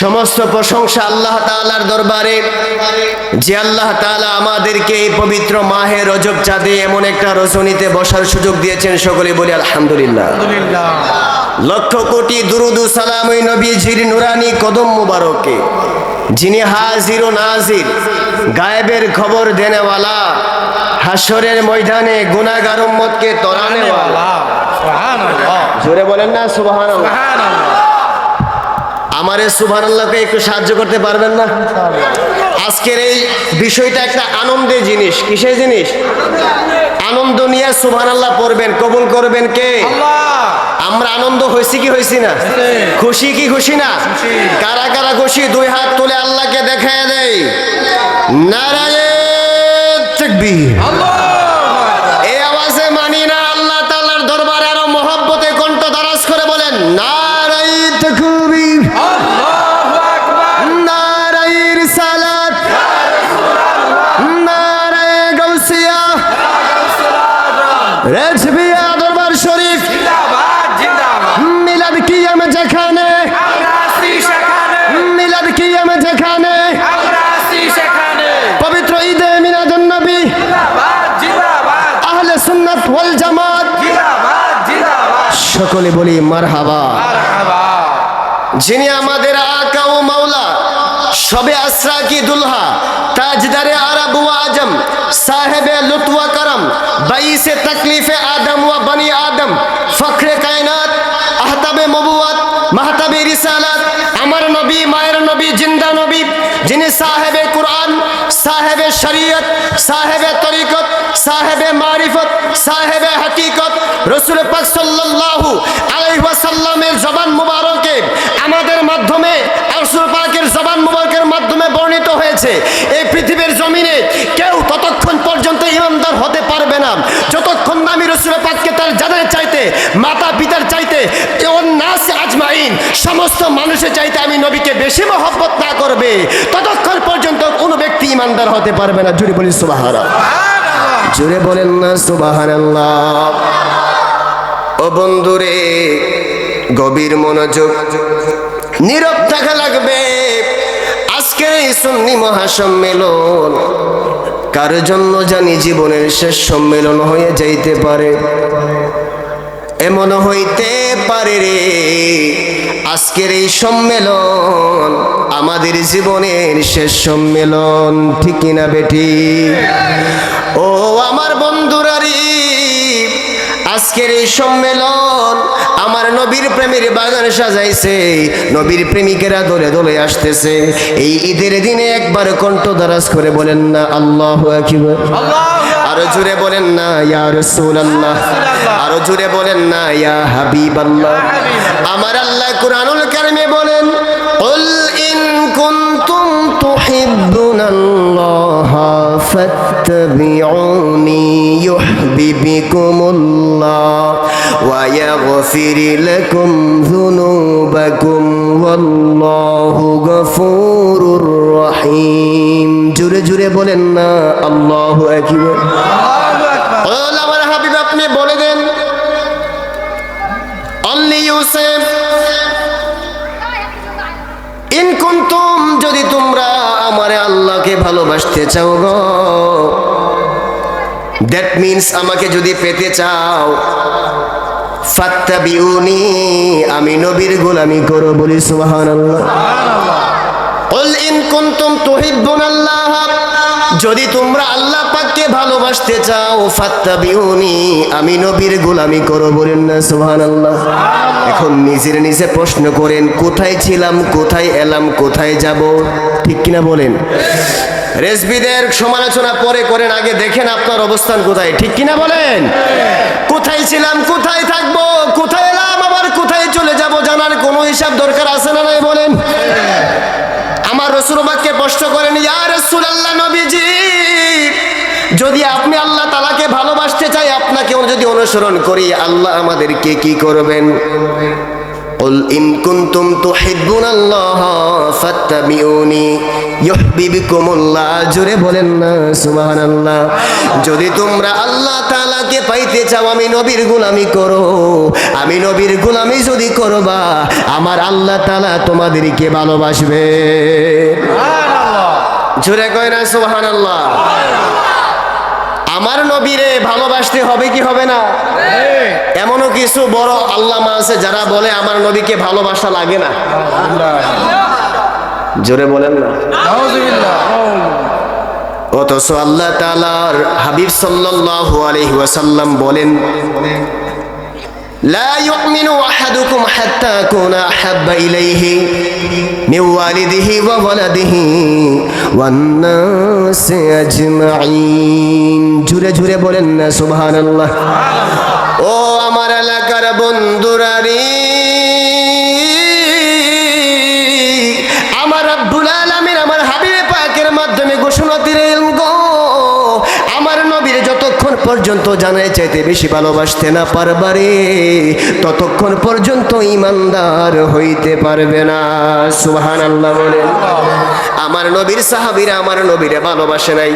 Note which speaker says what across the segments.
Speaker 1: সমস্ত প্রশংসা আল্লাহ তাআলার দরবারে। যে আল্লাহ তাআলা আমাদেরকে এই পবিত্র মাহে রজব চাঁদে এমন একটা রজনীতে বসার সুযোগ দিয়েছেন সকলে বলি আলহামদুলিল্লাহ। লক্ষ কোটি দুরুদু সালাম ওই নবীজির নুরানি কদম মুবারকে। যিনি হাজির ও নাজির গায়েবের খবর দেনেওয়ালা হাসরের ময়দানে গুনাগার উম্মতকে তরানেওয়ালা। জোরে বলেন না সুবহান আমারে সুবহান আল্লাহকে একটু সাহায্য করতে পারবেন না? আজকের এই বিষয়টা একটা আনন্দের জিনিস। কিসের জিনিস? আনন্দ নিয়ে সুবহান আল্লাহ পড়বেন। কবুল করবেন কে? আমরা আনন্দ হয়েছি কি হয়েছি না? খুশি কি খুশি না? কারা কারা খুশি? দুই হাত তুলে আল্লাহকে দেখায় দেয় নারায়ে তাকবীর। সকলে বলি মারহাবা। যিনি আমাদের আকা ও মাওলা সবে আসরা কি দুলহা তাজদারে আরব ও আজম সাহেবে লুতওয়া করম বাইসে তকলিফে আদম ও বনি আদম ফখরে কায়নাত আহতাবে নবুয়াত মাহতাবে রিসালাত আমার নবী মায়ের নবী জিন্দা নবী যিনি সাহেবে কুরআন সাহেবে শরীয়ত সাহেবে তরিকত সাহেবে মারিফত সাহেবে হকিকত রসুল পাক সাল্লাল্লাহু আলাইহি ওয়াসাল্লামের জবান মুবারকে আমাদের মাধ্যমে রসুল পাকের জবান মুবারকের মাধ্যমে বর্ণিত হয়েছে। এই পৃথিবীর জমিনে কেউ ততক্ষণ পর্যন্ত ইমানদার হতে পারবে না। যতক্ষণ না আমি রসুল পাককে তার জানের চাইতে মাতা পিতার চাইতে নাস আজমাইন সমস্ত মানুষের চাইতে আমি নবীকে বেশি মহব্বত না করবে। ততক্ষণ পর্যন্ত কোনো ব্যক্তি ইমানদার হতে পারবে না। জুড়ে বলি সুবাহারা জুড়ে বলেন না সুবাহারাল্লাহ ও বন্ধুরে, গভীর মনোযোগ, নীরব থাকা লাগবে। আজকে এই সুন্নি মহাসম্মেলন কার জন্য জানি জীবনের শেষ সম্মেলন হয়ে যাইতে পারে? এমন হইতে পারে রে, আজকের এই সম্মেলন আমাদের জীবনের শেষ সম্মেলন, ঠিক কিনা বেটি? ও আমার বন্ধুরারি আজকের এই সম্মেলন আমার নবীর প্রেমের বাগান সাজাইছে। নবীর প্রেমিকেরা দলে দলে আসতেছে। এই ঈদের দিনে একবার কণ্ঠ দারাজ করে বলেন না আল্লাহ আরও জুড়ে বলেন না ইয়া রাসূলুল্লাহ। আরও জুড়ে বলেন না ইয়া হাবিবাল্লাহ। আমার আল্লাহ কুরআনুল কারিমে বলেন কুল ইন কুনতুম তুহিব্বুনাল্লাহ ফাত্তাবিউনি ইউহিব্বুকুমুল্লাহ ওয়া ইয়াগফির লাকুম যুনুবাকুম ওয়াল্লাহু গফুরুর রহিম জুড়ে জুড়ে বলেন না আল্লাহু আকবার বল আমার হাবিব আপনি বলে দেন অনলি ইউসেফ ইন ভালোবাসতে চাও গো। দ্যাট মিন্স আমাকে যদি পেতে চাও, ফাত্তাবিউনি, আমি নবীর গোলামি করো বলি সুবহানাল্লাহ। যদি তোমরা আল্লাহ পাককে ভালোবাসতে চাও ফাত্তা ফাত্তাবিউনি, আমি নবীর গোলামি করো বলেন না সুবহানাল্লাহ। এখন নিজের নিজে প্রশ্ন করেন, কোথায় ছিলাম, কোথায় এলাম, কোথায় যাব? ঠিক কিনা বলেন। রেসবিদের সমালোচনা পরে করেন, আগে দেখেন আপনার অবস্থান কোথায়। ঠিক কিনা বলেন? কোথায় ছিলাম, কোথায় থাকব, কোথায় এলাম, আবার কোথায় চলে যাব জানার কোনো হিসাব দরকার আছে না নাই বলেন? আমার রসুলবাককে প্রশ্ন করেন, ইয়া রসুলাল্লাহ নবীজি, যদি আপনি আল্লাহ তালাকে ভালোবাসতে চাই আপনাকেও যদি অনুসরণ করি, আল্লাহ আমাদেরকে কি করবেন? قل إن كنتم تحبون الله فاتبعوني يحببكم الله জোরে বলেন না সুবহানাল্লাহ যদি তোমরা আল্লাহ তাআলাকে পাইতে চাও আমি নবীর গোলামি করো আমি নবীর গোলামি যদি করবা আমার আল্লাহ তাআলা তোমাদেরকে ভালোবাসবে জোরে কয় না সুবহানাল্লাহ আমার নবীরে ভালোবাসতে হবে কি হবে না? এমনও কিছু বড় আল্লামা আছে যারা বলে আমার নবীকে ভালোবাসা লাগে না। জোরে বলেন না। অথচ আল্লাহ তালার হাবিব সাল্লাহ আলহিহাসাল্লাম বলেন لا يؤمن أحدكم حتى أكون أحب إليه من والده وولده والناس أجمعين জুড়ে জুড়ে বলেন না সুবহানাল্লাহ ও আমার এলাকার বন্ধুরা পর্যন্ত জানাই চাইতে বেশি ভালোবাসতে না পারবারে ততক্ষণ পর্যন্ত ইমানদার হইতে পারবে না। সুবহান আল্লাহ বলেন। আমার নবীর সাহাবীরা আমার নবীরে ভালোবাসে নাই।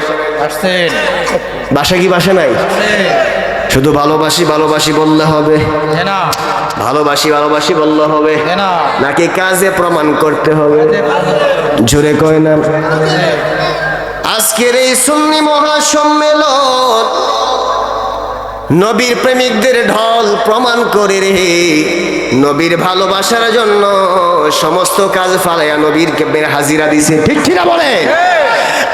Speaker 1: বাসা কি বাসে নাই? শুধু ভালোবাসি ভালোবাসি বললে হবে। ভালোবাসি ভালোবাসি বললে হবে। নাকি কাজে প্রমাণ করতে হবে? জোরে কয় না। আজকের এই সুন্নি মহাসম্মেলন নবীর প্রেমিকদের ঢল প্রমাণ করে রে। নবীর ভালোবাসার জন্য সমস্ত কাজ ফালাইয়া নবীর হাজিরা দিছে। ঠিক ঠিক বলে?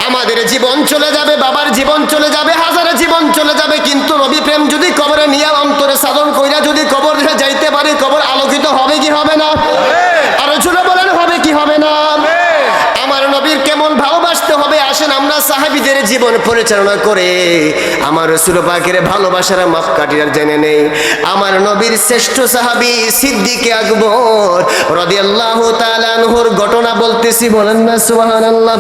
Speaker 1: আমাদের জীবন চলে যাবে, বাবার জীবন চলে যাবে, হাজারে জীবন চলে যাবে, কিন্তু নবী প্রেম যদি কবরে নিয়ে অন্তরে সাধন কইরা যদি কবর যাইতে পারি, কবর আলোকিত হবে কি হবে না আরও জোরে বলেন হবে কি হবে না আমার নবীর কেমন ভালোবাসতে হবে আসেন আমরা সাহাবিদের জীবন পরিচালনা করে। আমার রসুল পাকের ভালোবাসার মাপ কাটিয়ার জেনে নেই। আমার নবীর শ্রেষ্ঠ সাহাবি সিদ্দিকে আকবর রাদিয়াল্লাহু তাআলা আনহুর ঘটনা বলতেছি বলেন না সুবহানাল্লাহ।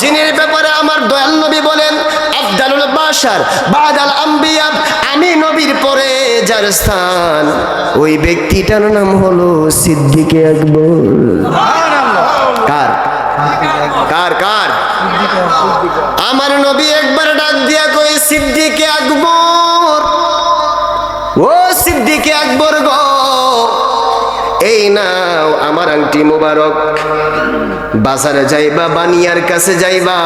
Speaker 1: জিনের ব্যাপারে আমার দয়াল নবী বলেন আফদালুল বাশার বাদাল আম্বিয়া আমি নবীর পরে যার স্থান। ওই ব্যক্তিটার নাম হলো সিদ্দিকে আকবর কার কার কার আমার নবী একবার ডাক দিয়া কই সিদ্দিকে আকবর, ও সিদ্দিকে আকবর গো, এই নাও আমার আংটি মোবারক। বাজারে যাইবা, বানিয়ার কাছে যাইবা,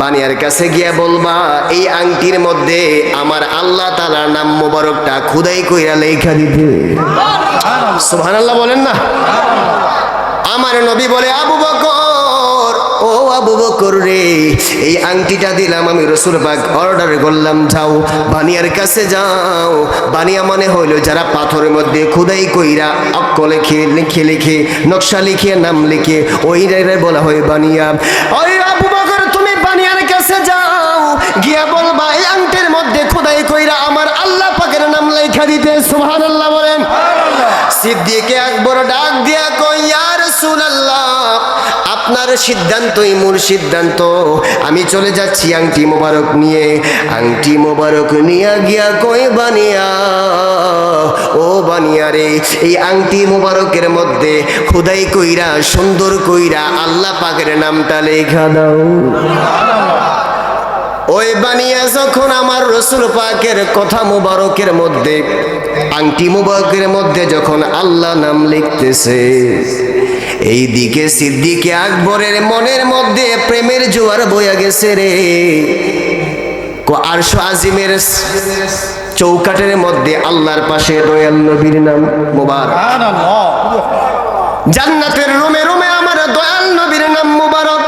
Speaker 1: বানিয়ার কাছে গিয়া বলবা, এই আংটির মধ্যে আমার আল্লাহ তালার নাম মোবারকটা খুদাই কইরা লেখা দিতে সুবহানাল্লাহ বলেন না? আমার নবী বলে, আবু বকর ও আবু বকর রে এই আংটিটা দিলাম আমি রসুল পাক অর্ডার করলাম যাও বানিয়ার কাছে যাও। বানিয়া মানে হইল যারা পাথরের মধ্যে খুদাই কইরা অক্ক লিখে লিখে লিখে নকশা লিখে নাম লিখে ওই বলা হয় বানিয়া। ওই আবু বকর তুমি বানিয়ার কাছে যাও। গিয়া বলবা এই আংটির মধ্যে খুদাই কইরা আমার আল্লাহ পাকের নাম লেখা দিতে। সুবহানাল্লাহ বলেন। সিদ্দিকে আকবর ডাক দিয়া কই ইয়া রাসূলুল্লাহ আপনার সিদ্ধান্তই মূল সিদ্ধান্ত। আমি চলে যাচ্ছি আংটি মোবারক নিয়ে। আংটি মোবারক নিয়া গিয়া কই বানিয়া? ও বানিয়া রে, এই আংটি মোবারকের মধ্যে খুদাই কইরা, সুন্দর কইরা আল্লাহ পাকের নামটা লেখা দাও। ওই বানিয়া যখন আমার রসুল পাকের কথা মুবারকের মধ্যে, আংটি মুবারকের মধ্যে যখন আল্লাহ নাম লিখতেছে এই দিকে সিদ্দিকে আকবরের মনের মধ্যে প্রেমের জোয়ার বয়া গেছে রে। আরশো আজিমের চৌকাটের মধ্যে আল্লাহর পাশে দয়াল নবীর নাম মুবারক। জান্নাতের রুমে রুমে আমার দয়াল নবীর নাম মুবারক।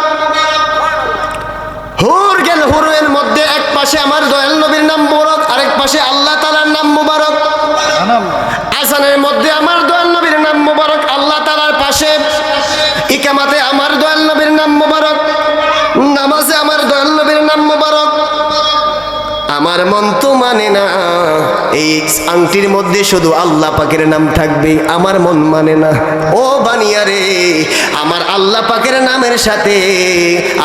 Speaker 1: হুর গেল হুরের মধ্যে এক পাশে আমার দয়াল নবীর নাম মুবারক আরেক পাশে আল্লাহ তালার নাম মুবারক। আসানের মধ্যে আমার দয়াল নবীর নাম মুবারক আল্লাহ ইকামাতে আমার দয়াল নবীর নাম মুবারক, নামাজে আমার দয়াল নবীর নাম মুবারক। আমার মন তো মানে না, এই আংটির মধ্যে শুধু আল্লাহ পাকের নাম থাকবে, আমার মন মানে না। ও বানিয়া রে আমার আল্লাহ পাকের নামের সাথে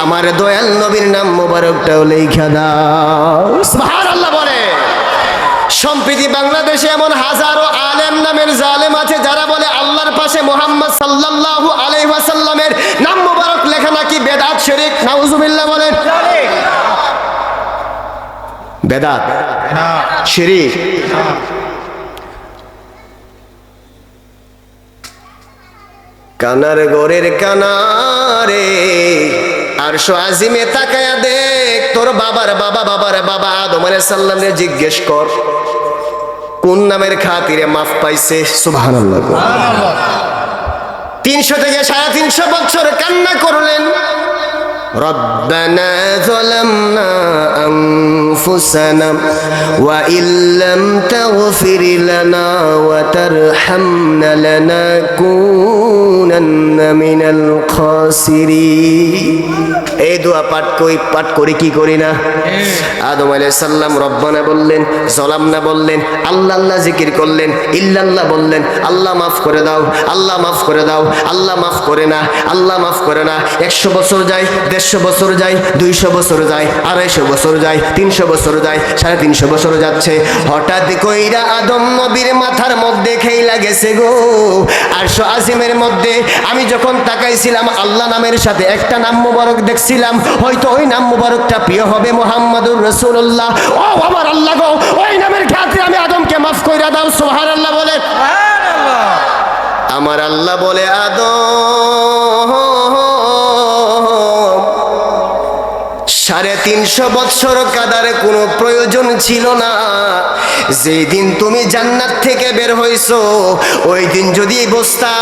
Speaker 1: আমার দয়াল নবীর নাম মোবারকটাও লেখা দাও। সুবহানাল্লাহ বলে। সম্প্রীতি বাংলাদেশে এমন হাজারো আলেম নামের জালেম আছে যারা বলে আল্লাহর পাশে মোহাম্মদ সাল্লাল্লাহু আলাইহি ওয়াসাল্লামের নাম মুবারক লেখা নাকি বেদাত শরীক? নাউজুবিল্লাহ বলেন। বেদাত? শিরিক? কানার গোরের কানারে আর আজিমে তাকায়া দেখ তোর বাবার বাবা বাবার বাবা আদম আলাইহিস সাল্লামরে জিজ্ঞেস কর। কোন নামের খাতিরে মাফ পাইছে? সুবহানাল্লাহ। তিনশো থেকে সাড়ে তিনশো বছর কান্না ربنا ظلمنا أنفسنا وإن لم تغفر لنا وترحمنا لنكونن من الخاسرين এই দোয়া পাঠ করি পাঠ করি কি করি না আদম আলাইহিস সালাম রব্বানা বললেন জলাম না বললেন আল্লাহ আল্লাহ জিকির করলেন ইল্লাল্লাহ বললেন আল্লাহ মাফ করে দাও আল্লাহ মাফ করে দাও আল্লাহ মাফ করে না আল্লাহ মাফ করে না একশো বছর যায় দেড়শো বছর যায় দুইশো বছর যায় আড়াইশো বছর যায় তিনশো বছর যায় সাড়ে তিনশো বছর যাচ্ছে। হঠাৎ কইরা আদম নবীর মাথার মধ্যে খেই লাগেছে গো। আরশো আজিমের মধ্যে আমি যখন তাকাইছিলাম আল্লাহ নামের সাথে একটা নাম মুবারক দেখছিলাম। হয়তো ওই নাম মুবারকটা প্রিয় হবে মোহাম্মদুর রসুল্লাহ ও আমার আল্লাহ গো ওই নামের খ্যাতি আমি আদমকে মাফ কইরা দাও সোহার আল্লাহ বলে আমার আল্লাহ বলে আদম সাড়ে তিনশো বৎসর কাদার কোনো প্রয়োজন ছিল না। যেই দিন তুমি জান্নাত থেকে বের হইছো ওই দিন যদি বস্তা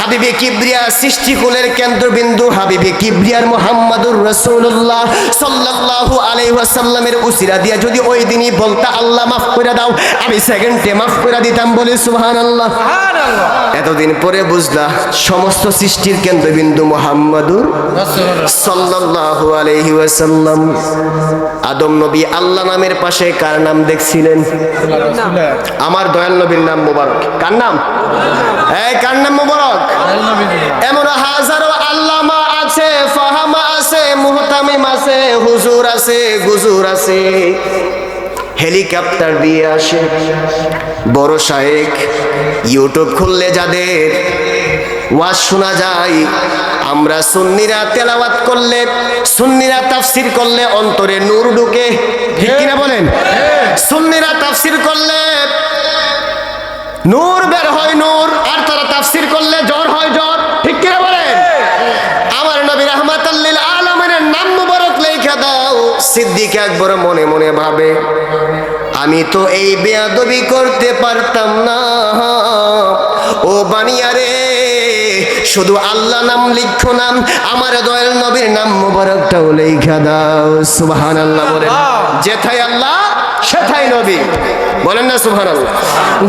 Speaker 1: হাবিবে কিবরিয়া সৃষ্টিকুলের কেন্দ্রবিন্দু হাবিবে কিবরিয়ার মোহাম্মদুর রসুল্লাহ সাল্লাল্লাহু আলাইহি ওয়াসাল্লামের উসিরা দিয়া যদি ওই দিনই বলতা আল্লাহ মাফ করে দাও আমি সেকেন্ডে মাফ করে দিতাম বলে সুবহানাল্লাহ। এতদিন পরে বুঝলা সমস্ত সৃষ্টির কেন্দ্রবিন্দু মোহাম্মদুর সাল্লাল্লাহু আলাইহি ওয়াসাল্লাম। আদম নবী আল্লাহ নামের পাশে কার নাম দেখছিলেন? আমার দয়াল নবীর নাম মুবারক। কার নাম? এই কার নাম মুবারক? এমন হাজারো আল্লামা আছে ফাহামা আছে মুহতামিম আছে হুজুর আছে গুজুর আছে। হেলিকপ্টার দিয়ে আসে। বড় শায়েক ইউটিউব খুললে যাদের ওয়াজ শোনা যায় আমরা সুন্নিরা তেলাওয়াত করলে সুন্নিরা তাফসির করলে অন্তরে নূর ঢুকে। ঠিক কিনা বলেন? সুন্নিরা তাফসির করলে নূর বের হয় নূর আর তারা তাফসির করলে জ্বর হয় জ্বর। ঠিক কিনা বলেন? আমার নবী রহমাতাল্লিল আলমের নাম মুবারক লেখা দাও। সিদ্দিক একবার মনে মনে ভাবে আমি তো এই বেয়াদবি করতে পারতাম না। ও বানিয়ারে শুধু আল্লাহ নাম লিখো নাম আমার দয়াল নবীর নাম মুবারকটাও লেখা দাও। সুবহান আল্লাহ বলেন যেথাই আল্লাহ সেথাই নবী। বলেন না আল্লাহ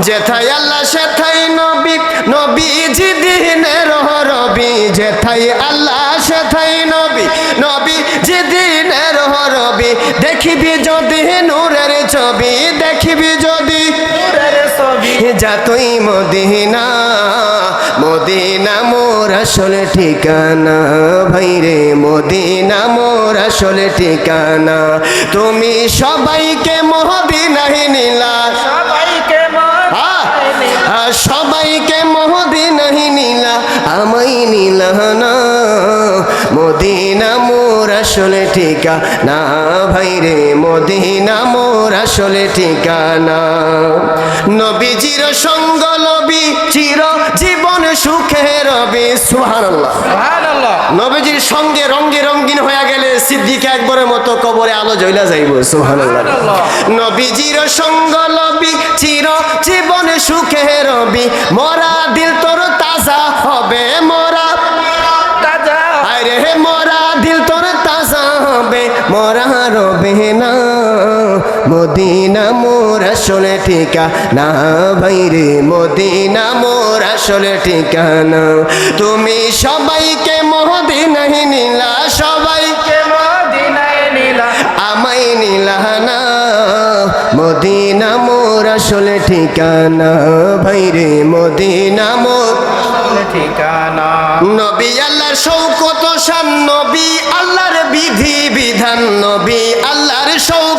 Speaker 1: যেথাই আল্লাহ সেথাই নবী। নবীজি দিনের রবি যেথাই আল্লাহ সেথাই নবী। নবী যে দিনের রবি দেখিবি যদি নূরের ছবি, দেখিবি যদি যাতই মদিনা মদিনা মোর আসলে ঠিকানা ভাইরে মদিনা মোর আসলে ঠিকানা। তুমি সবাইকে মদিনাহি নীলা।
Speaker 2: সবাইকে!
Speaker 1: আহ, সবাইকে মদিনাহি নীলা আমাই নীলা না। মদিনা মোর আসলে ঠিকানা ভাইরে মদিনা মোর আসলে ঠিকানা। নবীজির সঙ্গ নবী চির সুখে রবি সুবহানাল্লাহ। নবীজির সঙ্গে রঙ্গে রঙ্গিন হয়ে গেলে সিদ্দিক একবারের মতো কবরে আলো জ্বলা যাইব সুবহানাল্লাহ। নবীজির সঙ্গ লবি চির জীবন সুখে রবি। মরা দিল তোর তাজা হবে মরা।
Speaker 2: তাজা।
Speaker 1: আরে মরা দিল তোর তাজা হবে মরা রবে না। মদিনা মোর আসলে ঠিকানা। ভাইরে মদিনা মোর আসলে ঠিকানা। তুমি সবাইকে মদিনাহি নীলা, সবাইকে
Speaker 2: কে মদিনায় নীলা
Speaker 1: নীলানা মদিনা মোর আসলে ঠিকানা ভাইরে মদিনা মোর
Speaker 2: ঠিকানা।
Speaker 1: নবী আল্লাহর শৌকত শান, নবী আল্লাহর বিধি বিধান, নবী আল্লাহর শৌকত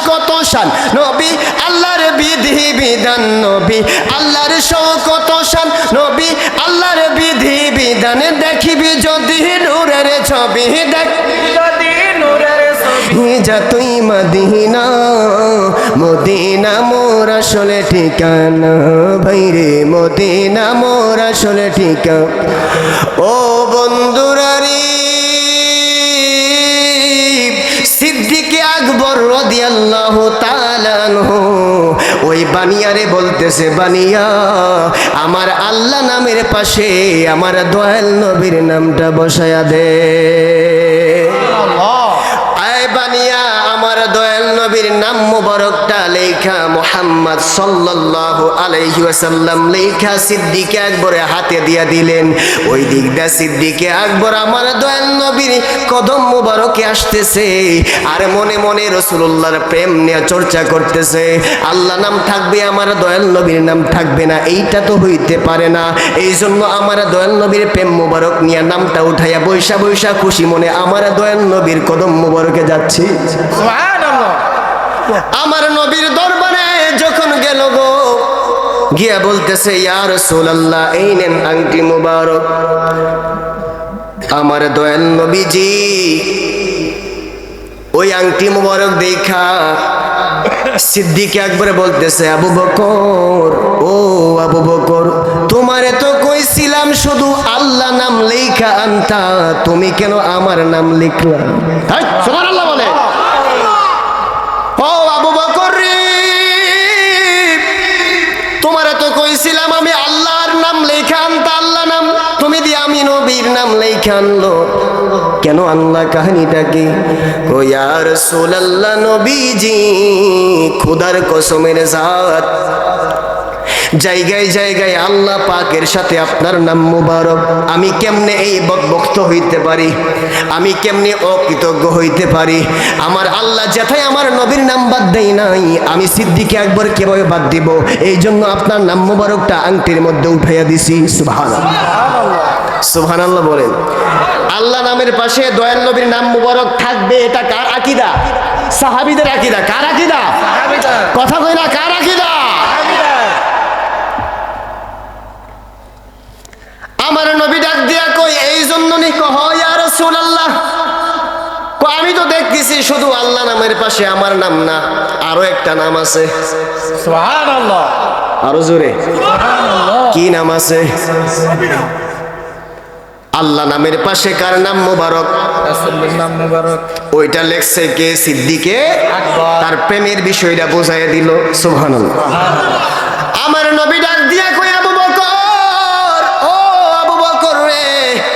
Speaker 1: শান। নবী আল্লাহর বিধি, বিধান নবী আল্লাহর শকত শান। নবী আল্লাহর বিধি, বিধান দেখিবি যদি নূরের ছবি দেখ। যা তুই মদিনা মদিনা মোর আসলে ঠিকানা। ভাইরে মদিনা মোর আসলে ঠিকানা। ও বন্ধুরারি বানিয়ারে বলতেছে বানিয়া আমার আল্লাহ নামের পাশে আমার দয়াল নবীর নামটা বসায়া দে। নাম মুবারকটা লেখা মোহাম্মদ সাল্লাল্লাহু আলাইহি ওয়াসাল্লাম লেখা সিদ্দিকে আকবরে হাতে দিয়া দিলেন। ওই দিকটা সিদ্দিকে আকবর আমার দয়াল নবীর কদম মুবারকে আসতেছে আর মনে মনে রসুল্লাহর প্রেম নিয়ে চর্চা করতেছে। আল্লাহ নাম থাকবে, আমার দয়াল নবীর নাম থাকবে না, এইটা তো হইতে পারে না। এই জন্য আমার দয়াল নবীর প্রেম মুবারক নিয়ে নামটা উঠাইয়া বৈশা বৈশা খুশি মনে আমার দয়াল নবীর কদম মুবারকে যাচ্ছি।
Speaker 2: সুবহানাল্লাহ
Speaker 1: আমার নবীর দরবারে যখন গেল গো, গিয়া বলতেছে, ইয়া রাসূলুল্লাহ, এই নেন আংটি মুবারক। আমার দয়াল নবীজি, ওই আংটি মুবারক দেখা। সিদ্দিকে একবারে বলতেছে, আবু বকর, ও আবু বকর, তোমারে তো কইছিলাম শুধু আল্লাহ নাম লেখা আনতা, তুমি কেন আমার নাম লিখলা? আমি নবীর নাম লেখা আনলো। কেন আল্লাহ কাহিনীটা কি ও ইয়া রাসূলুল্লাহ নবীজি, খুদার কসমের জাত। জায়গায় জায়গায় আল্লাহ পাকের সাথে আপনার নাম মুবারক। আমি কেমনে এই বক্ত হইতে পারি? আমি কেমনে অকৃতজ্ঞ হইতে পারি? আমার আল্লাহ যেথায় আমার নবীর নাম বাদ দেই নাই, আমি সিদ্দিকে একবার কীভাবে বাদ দিব। এই জন্য আপনার নাম মুবারকটা আংটির মধ্যে উঠাইয়া দিছি। সুবহান সুবহান আল্লাহ বলেন। আল্লাহ নামের পাশে দয়াল নবীর নাম মুবারক থাকবে এটা কার আকিদা? সাহাবিদের আকিদা। কার আকিদা? কথা কই না কার আকিদা? আমার নবী ডাক দিয়া কই এই জন্য নি কহ ইয়া রাসূলুল্লাহ। কো আমি তো দেখতেছি শুধু আল্লাহ নামের পাশে আমার নাম না আরও একটা নাম আছে।
Speaker 2: সুবহানাল্লাহ।
Speaker 1: আরও জোরে।
Speaker 2: সুবহানাল্লাহ।
Speaker 1: কি নাম আছে? আল্লাহ নামের পাশে কার নাম মোবারক?
Speaker 2: নাম মুবারক।
Speaker 1: ওইটা লেখছে কে? সিদ্দিকে। তার প্রেমের বিষয়টা বোঝাই দিল সুবহানাল্লাহ। আমার নবী ডাক দিয়া কই আবু বকর ও আবু বকর রে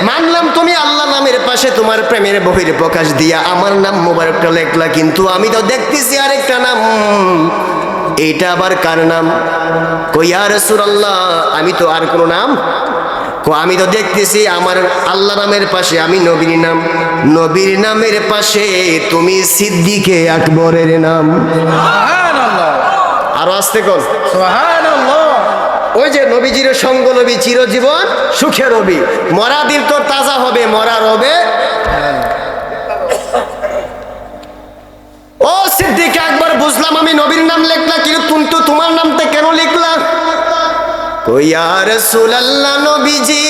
Speaker 1: মানলাম তুমি আল্লাহ নামের পাশে তোমার প্রেমের বহির প্রকাশ দিয়া আমার নাম মোবারকটা লেখলা কিন্তু আমি তো দেখতেছি আরেকটা নাম। এইটা আবার কার নাম? কইয়া রাসূলুল্লাহ আমি তো আর কোনো নাম আমি তো দেখতেছি আমার আল্লাহ নামের পাশে আমি নবীর নাম নবীর নামের পাশে তুমি সিদ্দিকে আকবরের নাম। আরও আসতে কর ওই যে নবীজির সঙ্গ নবী চিরজীবন সুখে রবি। মরা দিন তোর তাজা হবে মরা রবে। ও সিদ্দিক একবার বুঝলাম আমি নবীর নাম লিখলাম কিন্তু তুমি তো তোমার নামটা কেন লিখলাম কইয়ার সুলাল্লাহ নবীজি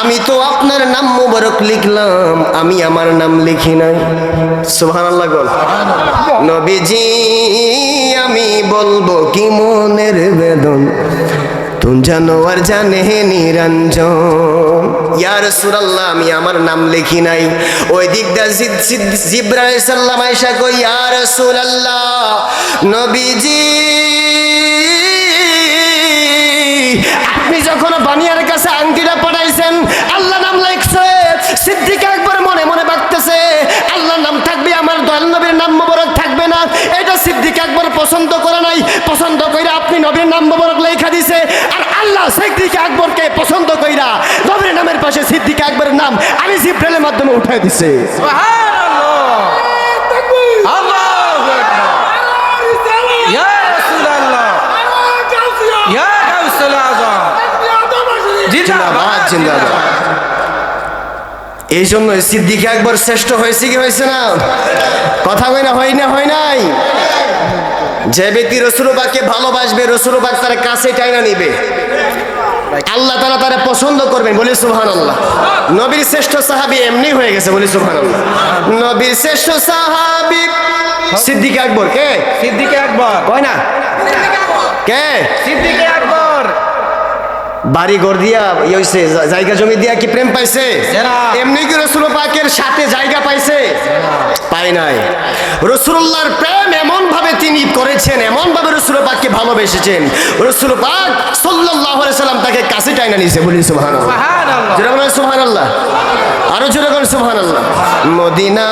Speaker 1: আমি তো আপনার নাম মুবারক লিখলাম আমি আমার নাম লিখি নাই। সুবহানাল্লাহ বল। নবীজি আমি বলব কি মনের বেদন তুমি জানো আর জানে নিরঞ্জন। ইয়ার সুরাল্লাহ আমি আমার নাম লিখি নাই। ওই দিকটা জিব্রাইল সাল্লাম আয়সা কই ইয়ার সুরাল্লাহ নবীজি আপনি যখন বানিয়ার কাছে আংটিটা পাঠাইছেন আল্লাহ নাম লেখছে, সিদ্দিক একবার মনে মনে বাগতেছে আল্লাহ নাম থাকবে আমার দয়াল নবীর নাম মোবারক থাকবে না। এটা সিদ্দিক একবার পছন্দ করে নাই। পছন্দ কইরা আপনি নবীর নাম মোবারক লেখা দিছে। আর আল্লাহ সিদ্দিক আকবরকে পছন্দ কইরা নবীর নামের পাশে সিদ্দিক আকবরের নাম আমি জিব্রাইলের মাধ্যমে উঠাই দিছে।
Speaker 2: সুবহানাল্লাহ আল্লাহু আকবার ইয়া রাসূলুল্লাহ ইয়া
Speaker 1: জিন্দাবাদ এই জন্য সিদ্দিক একবার শ্রেষ্ঠ হয়েছে কি হয়েছে না? কথা হয় না হয় না হয় নাই? যে ব্যক্তি রসুরবাকে ভালোবাসবে রসুরবাগ তার কাছে টাইনা নিবে। আল্লাহ তারা তারা পছন্দ করবেন বলি সুহান আল্লাহ নবীর শ্রেষ্ঠ সাহাবি এমনি হয়ে গেছে বলি সুহান আল্লাহ নবীর শ্রেষ্ঠ সাহাবি সিদ্দিক আকবর কে?
Speaker 2: সিদ্দিকে আকবর।
Speaker 1: কয় না? কে?
Speaker 2: সিদ্দিকে আকবর।
Speaker 1: বাড়ি ঘর দিয়া ইয়ে হইছে জায়গা জমি দিয়া কি প্রেম পাইছে? এমনি কি রসুল পাকের সাথে জায়গা পাইছে? পাই নাই। রসুল্লাহর প্রেম এমন ভাবে তিনি করেছেন এমন ভাবে রসুল পাককে ভালোবেসেছেন। রসুল পাক আলাইহি সাল্লাম তাকে কাছে টাইনা নিয়েছে বলি সুবহানাল্লাহ।
Speaker 2: সুবহানাল্লাহ।
Speaker 1: জোরে বলেন আরও জোরে বলেন সুবহানাল্লাহ। মদিনা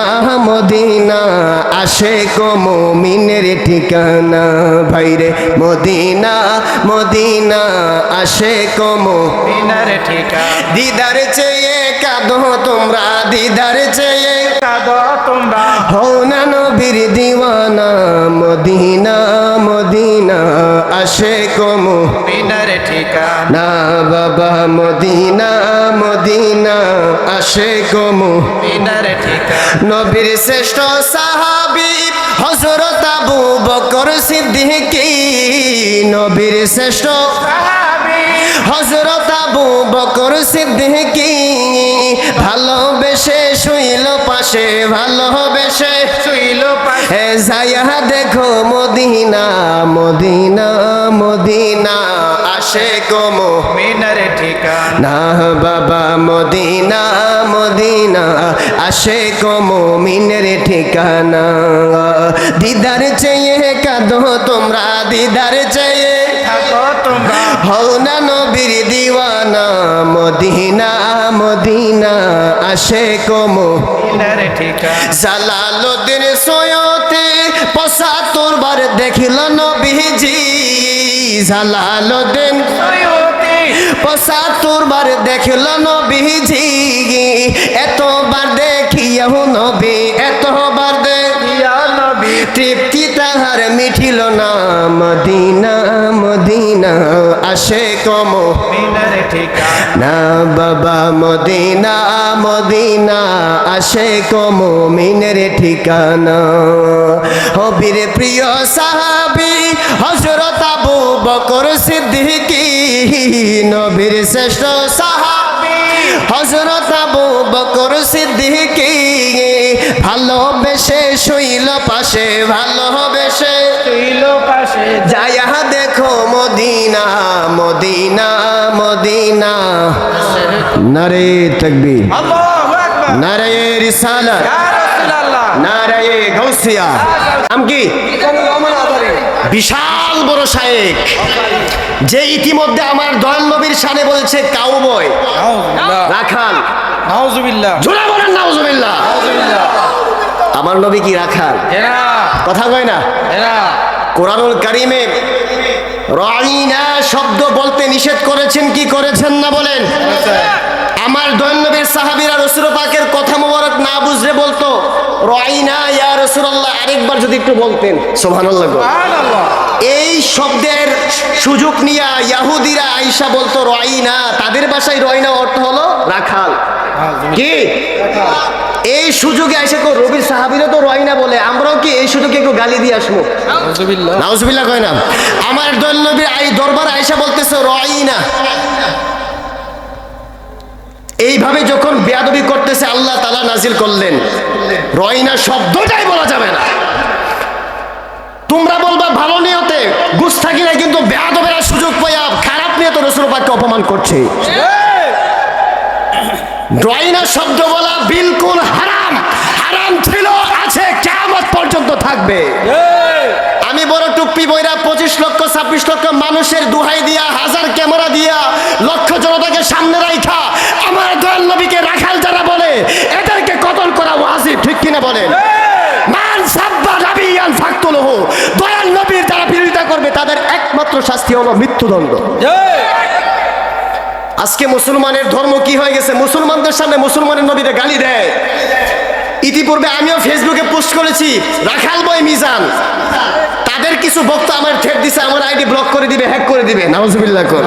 Speaker 1: মদিনা আসে কো মুমিনের ঠিকানা ভাইরে। মদিনা মদিনা আসে কো মুমিনের
Speaker 2: মিনার ঠিকা
Speaker 1: দিদার চেয়ে কাঁদো তোমরা দিদার চেয়ে।
Speaker 2: কাদো তোমরা।
Speaker 1: হো না নবীর দিওয়ানা মদিনা মদিনা আসে কমু
Speaker 2: মিনার ঠিকা
Speaker 1: না বাবা মদিনা মদিনা আসে কমু
Speaker 2: মিনার ঠিকা
Speaker 1: নবীর শ্রেষ্ঠ সাহাবি হজরত আবু বকর সিদ্দিকী। নবীর শ্রেষ্ঠ
Speaker 2: সাহাবী
Speaker 1: হজরত আবু বকর সিদ্দিকি ভালোবেসে শুইল পাশে ভালোবেসে
Speaker 2: শুইল পাশে।
Speaker 1: যাইয়া দেখো মদিনা মদিনা মদিনা আসে গো
Speaker 2: মিনার
Speaker 1: ঠিকানা। বাবা মদিনা। মদিনা আসে কমো মিনের ঠিকানা। দিদার চেয়ে কাঁদো তোমরা দিদার চেয়ে
Speaker 2: থাকো তোমরা।
Speaker 1: হও না নবীর দিওয়ানা মদিনা মদিনা আসে কমো জালালুদ্দিন সৈয়তে পঁচাত্তর বার দেখিল নবীজি। জালালুদ্দিন
Speaker 2: সৈয়দী
Speaker 1: পঁচাত্তর বার দেখিল নবীজি। এতবার দেখিয়াও নবী এতবার দে
Speaker 2: ইয়া নবী।
Speaker 1: তৃপ্তি তাহার মিঠিল না মদিনা মদিনা আসে কমো। না বাবা মদিনা মদিনা আসে কমো। মিনের ঠিকানা। হবির প্রিয় সাহাবি হজরত আবু বকর নবীর শ্রেষ্ঠ সাহাবি হজরত আবু বকর সিদ্দিকি। ভালোবেসে শুইল পাশে ভালোবেসে
Speaker 2: শুইল পাশে।
Speaker 1: যায়া দেখো মদিনা মদিনা মদিনা। নারে তকবীর।
Speaker 2: আল্লাহু আকবার।
Speaker 1: নারে রিসালা
Speaker 2: ইয়া রাসূলুল্লাহ।
Speaker 1: নারে গৌসিয়া আম কি? বিশাল বড় শায়েক যে ইতিমধ্যে আমার দয়াল নবীর সানে বলছে কাউবয় রাখাল। জোরে বলেন নাউজুবিল্লাহ। আমার নবী কি রাখাল?
Speaker 2: এরা।
Speaker 1: কথা কয় না? কোরআনুল কারিমে রাইনা শব্দ বলতে নিষেধ করেছেন কি করেছেন না বলেন? আমার দৈনবীর সাহাবিরা রসুল পাকের কথা মোবারক না বুঝলে বলতো রাইনা ইয়া রসুল্লাহ আরেকবার যদি একটু বলতেন সোভানুল্লাহ এই শব্দের সুযোগ নিয়ে ইয়াহুদিরা আইসা বলতো রয়না তাদের ভাষায় রয়না অর্থ হলো রাখাল। কি? এই সুযোগে আইসা কো রবির সাহাবিরা তো রয়না বলে আমরাও কি এই সুযোগে একটু গালি দিয়ে আসব?
Speaker 2: নাউজুবিল্লাহ।
Speaker 1: কয় না। আমার দল নবীর আই দরবার আয়েশা বলতেছে রয়না এইভাবে যখন বেয়াদবি করতেছে, আল্লাহ তালা নাজিল করলেন। রয়না শব্দটাই বলা যাবে না। তোমরা বলবা, ভালো নিয়তে গুস্তাকিরা কিন্তু বেয়াদবেরা সুযোগ পাইয়া খারাপ নিয়ত রসুল পাককে অপমান করছে। রয়না শব্দ বলা বিলকুল হারাম। হারাম ছিল, আছে কেমন পর্যন্ত থাকবে। আমি বড় টুপ্পি বইরা পঁচিশ লক্ষ, ছাব্বিশ লক্ষ মানুষের দুহাই দিয়া, হাজার ক্যামেরা দিয়া, লক্ষ জনতাকে সামনে রাখা নবীকে রাখাল যারা বলে এদেরকে কতল করা ওয়াজিব ঠিক কিনা বলেন? মান সাব্বা ফাকতুলহু দয়াল নবীর যারা বিরোধিতা করবে তাদের একমাত্র শাস্তি হলো মৃত্যুদণ্ড। আজকে মুসলমানের ধর্ম কি হয়ে গেছে? মুসলমানদের সামনে মুসলমানের নবীরা গালি দেয়। ইতিপূর্বে আমিও ফেসবুকে পোস্ট করেছি রাখাল বই মিজান। তাদের কিছু বক্তা আমার ঠেট দিছে আমার আইডি ব্লক করে দিবে হ্যাক করে দিবে। নাউজুবিল্লাহ কর।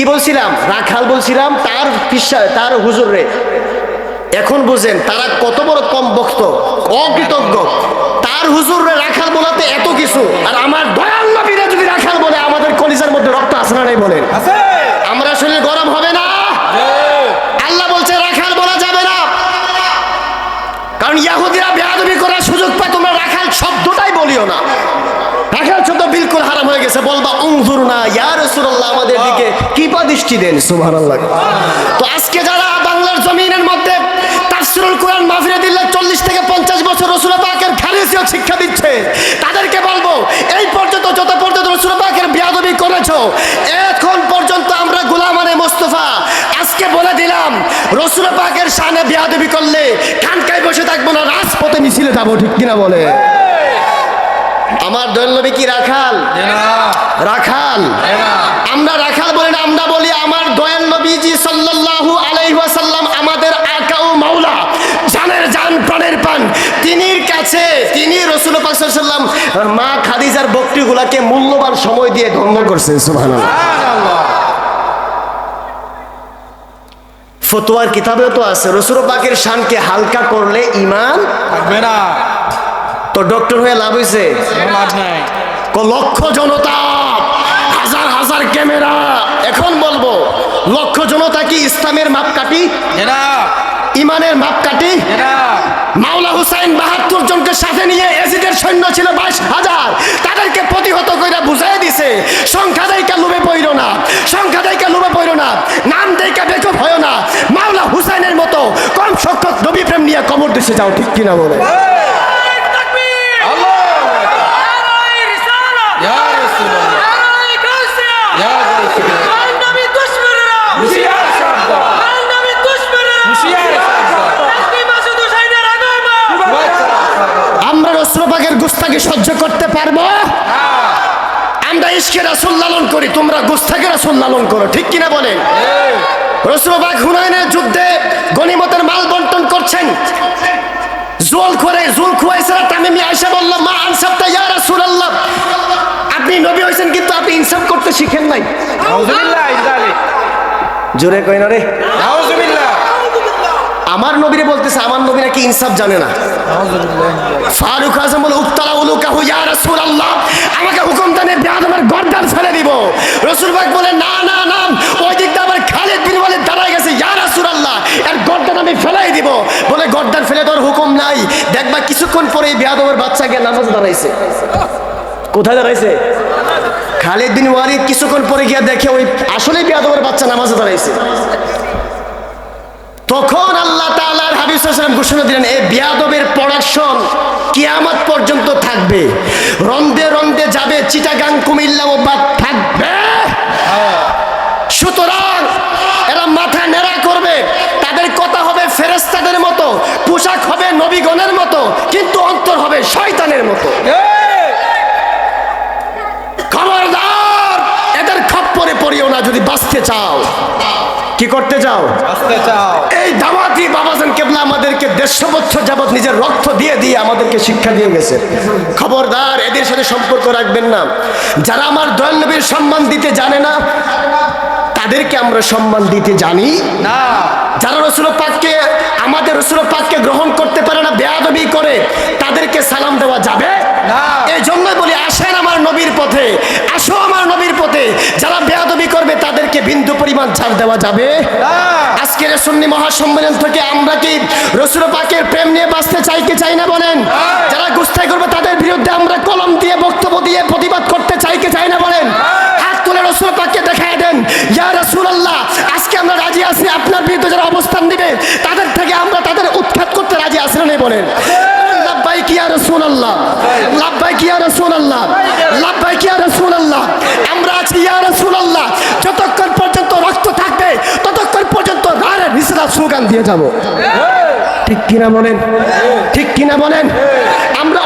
Speaker 1: কি বলছিলাম? রাখাল বলছিলাম তার পিসা তার হুজুর। রে এখন বুঝেন তারা কত বড় কম বক্ত অকৃতজ্ঞ। তার হুজুর রে রাখাল বলাতে এত কিছু। আর আমার দয়াল নবীরা যদি রাখাল বলে আমাদের কলিজার মধ্যে রক্ত আসে না নাই বলেন? আমরা শরীর গরম হবে না? আল্লাহ বলছে রাখাল বলা যাবে না। কারণ ইয়াহুদিরা বেয়াদবি করার সুযোগ পায় তোমরা রাখাল শব্দটাই বলিও না। রাখাল শব্দ বিলকুল হারাম হয়ে গেছে, বলবা উংধুর না, ইয়া রাসূলুল্লাহ, আমাদের দিকে কৃপা দৃষ্টি দেন। সুবহানাল্লাহ। তো আজকে যারা বাংলার জমিনের মধ্যে তাফসিরুল কোরআন মাহফিলে দিল্লা চল্লিশ থেকে পঞ্চাশ বছর রসুল পাকের খারিসিয়ত শিক্ষা দিচ্ছে, তাদেরকে বলব, এই পর্যন্ত যত পর্যন্ত রসুল পাকের বিয়াদবি করেছ, এখন পর্যন্ত আমরা গোলামানে মোস্তফা। আজকে বলে দিলাম, রসুল পাকের সামনে বিয়াদবি করলে খানকায় বসে থাকব না, রাজপথে মিছিলে যাব, ঠিক কিনা বলে? আমার দৈনবী কি রাখাল? রাখাল। আমরা রাখাল বলি না আমরা বলি আমার দয়াল নবীজি সাল্লাল্লাহু আলাইহি ওয়াসাল্লাম আমাদের আকা ও মাওলা জানের জান প্রাণের পান তিনির কাছে তিনি রসুল পাক সাল্লাল্লাহু আলাইহি ওয়াসাল্লাম মা খাদিজার বকরিগুলাকে মূল্যবান সময় দিয়ে ধন্য করছেন সুবহানাল্লাহ। ফতোয়ার কিতাবেও তো আছে রসুল পাকের শানকে হালকা করলে ইমান
Speaker 2: থাকবে না।
Speaker 1: ডক্টর হয়ে লাভ হয়েছে লক্ষ জনতা হাজার হাজার ক্যামেরা এখন বলব লক্ষ জনতা কি ইসলামের মাপকাঠি? ইমানের মাপকাঠি? মাওলা হুসাইন বাহাত্তর জনকে সাথে নিয়ে এজিদের সৈন্য ছিল বাইশ হাজার। তাদেরকে প্রতিহত করে বুঝাই দিছে সংখ্যা দেয়কা লোভে পইর না সংখ্যা দেয়কা লোভে পইর না নাম দেয়কা বেকব হয় না। মাওলা হুসাইনের মতো কম সংখ্যক নবী প্রেম নিয়ে কবর দিছে যাও ঠিক কিনা বলে
Speaker 2: আল্লাহ ইয়া রাসূলুল্লাহ ইয়া রাসূলুল্লাহ হুশিয়ার শব্দ হুশিয়ার শব্দ
Speaker 1: আমরা গুস্তাকে সহ্য করতে পারব? আমরা ইস্কে রাসুল লালন করি তোমরা গুস্তাকে রাসুল লালন করো ঠিক কিনা বলেন? রসুলবাগ হুনায়নের যুদ্ধে গনিমতের মাল বন্টন করছেন। জোল করে জোল খুয়াইছে তামিমি আয়সা বলল মা ইয়া রাসূলুল্লাহ। আপনি নবী হয়েছেন কিন্তু আপনি ইনসাফ করতে শিখেন নাই।
Speaker 2: নাউজুবিল্লাহ
Speaker 1: জোরে কই না রে
Speaker 2: নাউজুবিল্লাহ
Speaker 1: আমার নবীরে বলতেছে, আমার নবী নাকি ইনসাফ জানে না? ফারুক আজম বলে উত্তরা উলুকা হু ইয়া রাসূলুল্লাহ, আমাকে হুকুম দেন বেয়াদমের গর্দান ফেলে দিব। রসুল পাক বলে, না না না, ওই দিক দিয়ে আবার খালিদ বিন ওয়ালিদ দাঁড়ায় গেছে, ইয়া রাসূলুল্লাহ, এর গর্দান আমি ফেলাই দিব। বলে, গর্দান ফেলে দেওয়ার হুকুম নাই। দেখবা কিছুক্ষণ পরে এই বেয়াদমের বাচ্চাকে নামাজ দাঁড়াইছে। কোথায় দাঁড়াইছে? খালিদ বিন ওয়ালিদ কিছুক্ষণ পরে গিয়ে দেখে, ওই আসলে বেয়াদমের বাচ্চা নামাজে দাঁড়াইছে। তখন আল্লাহ তাআলার হাবিব সাল্লাল্লাহু ঘোষণা দিলেন এই বিয়াদবের প্রোডাকশন কিয়ামত পর্যন্ত থাকবে। রন্দে রন্দে যাবে চিটাগাং, কুমিল্লা ও বাদ থাকবে। সুতরাং এরা মাথা নেড়া করবে। তাদের কথা হবে ফেরেস্তাদের মতো, পোশাক হবে নবীগণের মতো, কিন্তু অন্তর হবে শয়তানের মতো। খবরদার, এদের খপ্পরে পড়িও না যদি বাঁচতে চাও। কি করতে চাও?
Speaker 2: আসতে চাও।
Speaker 1: এই দাওয়াতি বাবাজান কেবলা আমাদেরকে দেড়শো বছর যাবৎ নিজের রক্ত দিয়ে দিয়ে আমাদেরকে শিক্ষা দিয়ে গেছে। খবরদার এদের সাথে সম্পর্ক রাখবেন না। যারা আমার দয়াল নবীর সম্মান দিতে জানে না তাদেরকে আমরা সম্মান দিতে জানি।
Speaker 2: না।
Speaker 1: যারা রসুল পাককে আমাদের রসুল পাককে গ্রহণ করতে পারে না বেয়াদবি করে তাদেরকে সালাম দেওয়া যাবে?
Speaker 2: না।
Speaker 1: এই জন্যই বলি আসেন আমার নবীর পথে আসো আমার নবীর পথে। যারা বেয়াদবি করবে তাদেরকে বিন্দু পরিমাণ ছাড় দেওয়া যাবে?
Speaker 2: না।
Speaker 1: আজকের সুন্নি মহাসম্মেলন থেকে আমরা কি রসুল পাকের প্রেম নিয়ে বাঁচতে চাই কি চাই না বলেন? যারা গুস্তাই করবে তাদের বিরুদ্ধে আমরা কলম দিয়ে বক্তব্য দিয়ে প্রতিবাদ করতে চাই কি চাই না বলেন? হাত রসুল পাককে দেখায় দেন। ইয়া রাসূলুল্লাহ, আজকে আমরা রাজি আছি, আপনার বিরুদ্ধে যারা অবস্থান দিবে, তাদের থেকে আমরা তাদের উৎখাত করতে রাজি আছি না বলেন। আমরা আছি ইয়া রাসূলুল্লাহ, যতক্ষণ পর্যন্ত রক্ত থাকবে, ততক্ষণ পর্যন্ত রারে রিসলা দিয়ে যাব। ঠিক কিনা বলেন? ঠিক কিনা বলেন? আমরা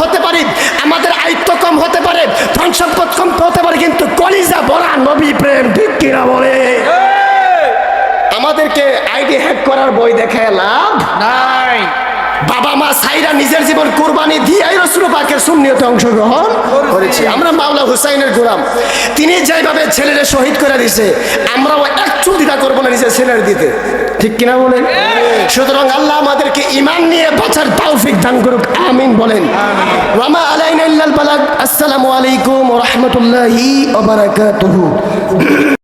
Speaker 1: হতে পারি আমাদের আয়ত্ত কম হতে পারে ধন সম্পদ কম হতে পারে কিন্তু কলিজা বলা নবী প্রেম ঠিক কিনা বলে? আমাদেরকে আইডি হ্যাক করার বই দেখায় লাভ
Speaker 2: নাই।
Speaker 1: বাবা মা সাইরা নিজের জীবন কোরবানি দিয়ে রসুল পাকের সুন্নিয়তে অংশগ্রহণ করেছি। আমরা মাওলা হুসাইনের গোলাম। তিনি যেভাবে ছেলেরে শহীদ করে দিছে আমরাও এক চুল দ্বিধা করব না নিজের ছেলের দিতে ঠিক কিনা বলেন? সুতরাং আল্লাহ আমাদেরকে ইমান নিয়ে বাঁচার তৌফিক দান করুক। আমিন বলেন। ওয়ামা আলাইনা ইল্লাল বালাগ। আসসালামু আলাইকুম ওয়া রাহমাতুল্লাহি ওয়া বারাকাতুহু।